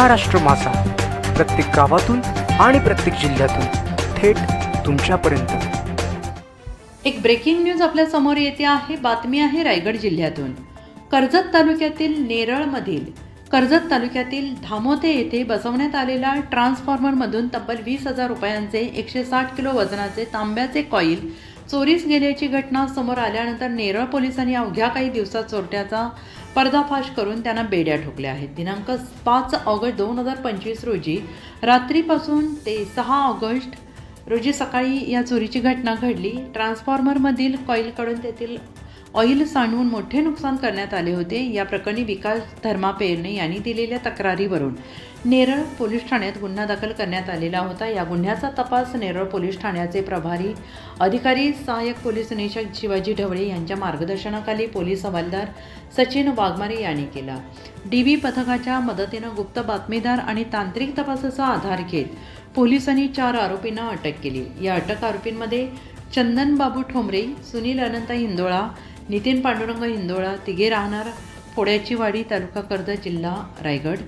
महाराष्ट्र मासा प्रत्येक गावातून आणि प्रत्येक जिल्ह्यातून थेट तुमच्यापर्यंत. एक ब्रेकिंग न्यूज आपल्यासमोर येते आहे. बातमी आहे रायगड जिल्ह्यातून. कर्जत तालुक्यातील नेरळमधील कर्जत तालुक्यातील धामोते येथे बसवण्यात आलेल्या ट्रान्सफॉर्मरमधून तब्बल वीस हजार रुपयांचे एकशे साठ किलो वजनाचे तांब्याचे कॉईल चोरीस गेल्याची घटना समोर आल्यानंतर नेरळ पोलिसांनी अवघ्या काही दिवसात चोरट्याचा पर्दाफाश करून त्यांना बेड्या ठोकल्या आहेत. दिनांक पाच ऑगस्ट दोन हजार पंचवीस रोजी रात्रीपासून ते सहा ऑगस्ट रोजी सकाळी या चोरीची घटना घडली. ट्रान्सफॉर्मरमधील कॉईलकडून तेथील ऑइल सांडवून मोठे नुकसान करण्यात आले होते. या प्रकरणी विकास धर्मा पेरणे यांनी दिलेल्या तक्रारीवरून नेरळ पोलीस ठाण्यात गुन्हा दाखल करण्यात आलेला होता. या गुन्ह्याचा तपास नेरळ पोलीस ठाण्याचे प्रभारी अधिकारी सहाय्यक पोलीस निरीक्षक शिवाजी ढवळे यांच्या मार्गदर्शनाखाली पोलीस हवालदार सचिन वाघमारे यांनी केला. डी व्ही पथकाच्या मदतीनं गुप्त बातमीदार आणि तांत्रिक तपासाचा आधार घेत पोलिसांनी चार आरोपींना अटक केली. या अटक आरोपींमध्ये चंदन बाबू ठोंबरे सुनील अनंत हिंदोळा नितीन पांडुरंग हिंदोळा तिघे राहणार फोड्याची वाडी तालुका कर्ज जिल्हा रायगड.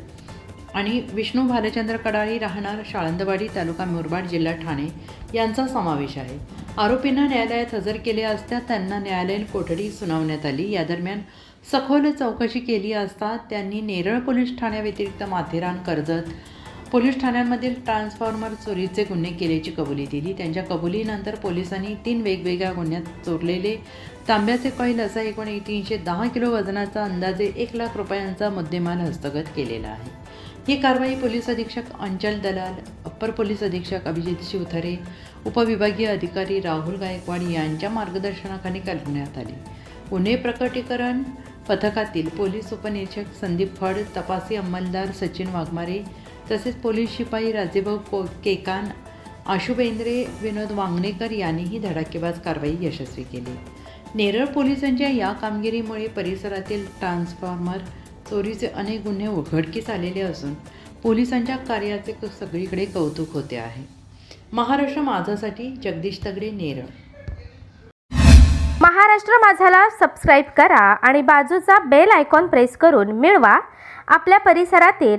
आणि विष्णू भालचंद्र कडाळी राहणार शाळंदवाडी तालुका मुरबाड जिल्हा ठाणे यांचा समावेश आहे. आरोपींना न्यायालयात हजर केले असता त्यांना न्यायालयीन कोठडी सुनावण्यात आली. या दरम्यान सखोल चौकशी केली असता त्यांनी नेरळ पोलीस ठाण्याव्यतिरिक्त माथेरान कर्जत पोलीस ठाण्यांमधील ट्रान्सफॉर्मर चोरीचे गुन्हे केल्याची कबुली दिली. त्यांच्या कबुलीनंतर पोलिसांनी तीन वेगवेगळ्या गुन्ह्यात चोरलेले तांब्याचे कॉईल असा एकूण तीनशे दहा किलो वजनाचा अंदाजे एक लाख रुपयांचा मुद्देमाल हस्तगत केलेला आहे. ही कारवाई पोलीस अधीक्षक अंचल दलाल अप्पर पोलीस अधीक्षक अभिजित शिवथरे उपविभागीय अधिकारी राहुल गायकवाड यांच्या मार्गदर्शनाखाली करण्यात आली. गुन्हे प्रकटीकरण पथकातील पोलीस उपनिरीक्षक संदीप फड तपासी अंमलदार सचिन वाघमारे तसेच पोलीस शिपाई राजेभाऊ को केकान आशुबेंद्रे विनोद वांगणेकर यांनीही धडाकेबाज कारवाई यशस्वी केली. नेरळ पोलिसांच्या या कामगिरीमुळे परिसरातील ट्रान्सफॉर्मर चोरीचे अनेक गुन्हे उघडकीस आलेले असून पोलिसांच्या कार्याचे सगळीकडे कौतुक होते आहे. महाराष्ट्र माझासाठी जगदीश तगडे नेरळ. महाराष्ट्र माझाला सबस्क्राईब करा आणि बाजूचा बेल आयकॉन प्रेस करून मिळवा. आपल्या परिसरातील